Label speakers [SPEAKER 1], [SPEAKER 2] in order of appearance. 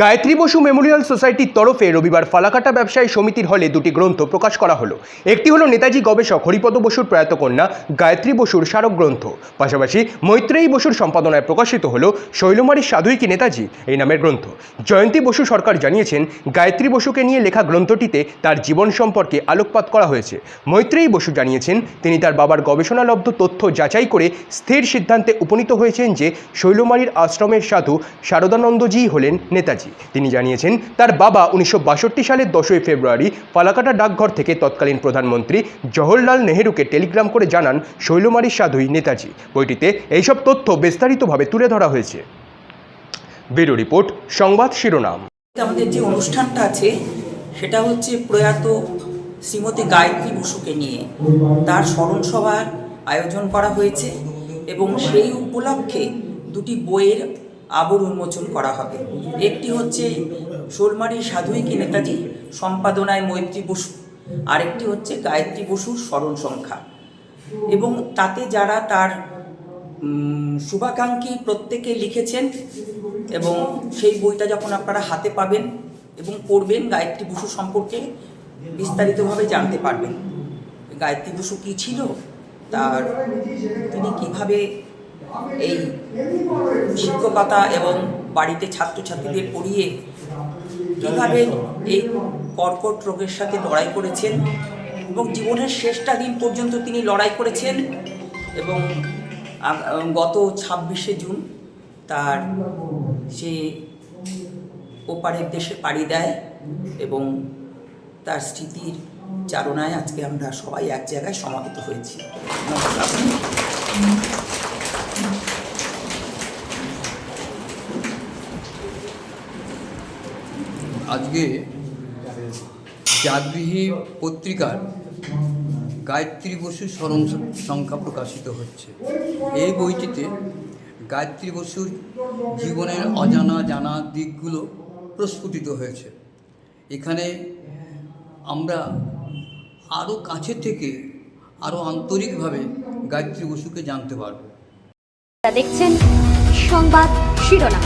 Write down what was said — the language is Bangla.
[SPEAKER 1] গায়ত্রী বসু মেমোরিয়াল সোসাইটির তরফে রবিবার ফালাকাটা ব্যবসায়ী সমিতির হলে দুটি গ্রন্থ প্রকাশ করা হলো। একটি হলো নেতাজি গবেষক হরিপদ বসুর প্রয়াত কন্যা গায়ত্রী বসুর স্মারক গ্রন্থ। পাশাপাশি মৈত্রেয়ী বসুর সম্পাদনায় প্রকাশিত হলো শৈলমারীর সাধুই কি নেতাজি এই নামের গ্রন্থ। জয়ন্তী বসু সরকার জানিয়েছেন, গায়ত্রী বসুকে নিয়ে লেখা গ্রন্থটিতে তার জীবন সম্পর্কে আলোকপাত করা হয়েছে। মৈত্রেয়ী বসু জানিয়েছেন, তিনি তার বাবার গবেষণালব্ধ তথ্য যাচাই করে স্থির সিদ্ধান্তে উপনীত হয়েছেন যে শৈলমারীর আশ্রমের সাধু শারদানন্দজিই হলেন নেতাজি। তিনি জানিয়েছেন, তার বাবা উনিশশো সালের দশই ফেব্রুয়ারি ফালাকাটা ডাকঘর থেকে তৎকালীন প্রধানমন্ত্রী জওহরলাল নেহেরুকে টেলিগ্রাম করে জানান শৈলমারীর সাধুই নেতাজি। বইটিতে এইসব তথ্য বিস্তারিতভাবে তুলে ধরা হয়েছে। ব্যুরো রিপোর্ট, সংবাদ শিরোনাম।
[SPEAKER 2] আমাদের যে অনুষ্ঠানটা আছে, সেটা হচ্ছে প্রয়াত শ্রীমতী গায়ত্রী বসুকে নিয়ে। তার স্মরণ সভার আয়োজন করা হয়েছে এবং সেই উপলক্ষে দুটি বইয়ের আবর উন্মোচন করা হবে। একটি হচ্ছে শোলমারি সাধুই কি নেতাজি সম্পাদনায় মৈত্রী বসু, আরেকটি হচ্ছে গায়ত্রী বসুর স্মরণ সংখ্যা। এবং তাতে যারা তার শুভাকাঙ্ক্ষী প্রত্যেকে লিখেছেন এবং সেই বইটা যখন আপনারা হাতে পাবেন এবং পড়বেন, গায়ত্রী বসু সম্পর্কে বিস্তারিতভাবে জানতে পারবেন। গায়ত্রী বসু কী ছিল? তার, তিনি কীভাবে এই শিক্ষকতা এবং বাড়িতে ছাত্রছাত্রীদের পড়িয়ে কীভাবে এই কর্কট রোগের সাথে লড়াই করেছেন এবং জীবনের শেষটা দিন পর্যন্ত তিনি লড়াই করেছেন এবং গত ছাব্বিশে জুন তার সে ওপারের দেশে পাড়ি দেয় এবং তার স্মৃতির চারণায় আজকে আমরা সবাই এক জায়গায় সমাবেত হয়েছি। নমস্কার।
[SPEAKER 3] আজকে জাগৃহী পত্রিকার গায়ত্রী বসু স্মরণ সংখ্যা প্রকাশিত হচ্ছে। এই বইটিতে গায়ত্রী বসুর জীবনের অজানা জানা দিকগুলো প্রস্ফুটিত হয়েছে। এখানে আমরা আরও কাছে থেকে আরও আন্তরিকভাবে গায়ত্রী বসুকে জানতে পারব।
[SPEAKER 4] দেখছেন সংবাদ শিরোনাম।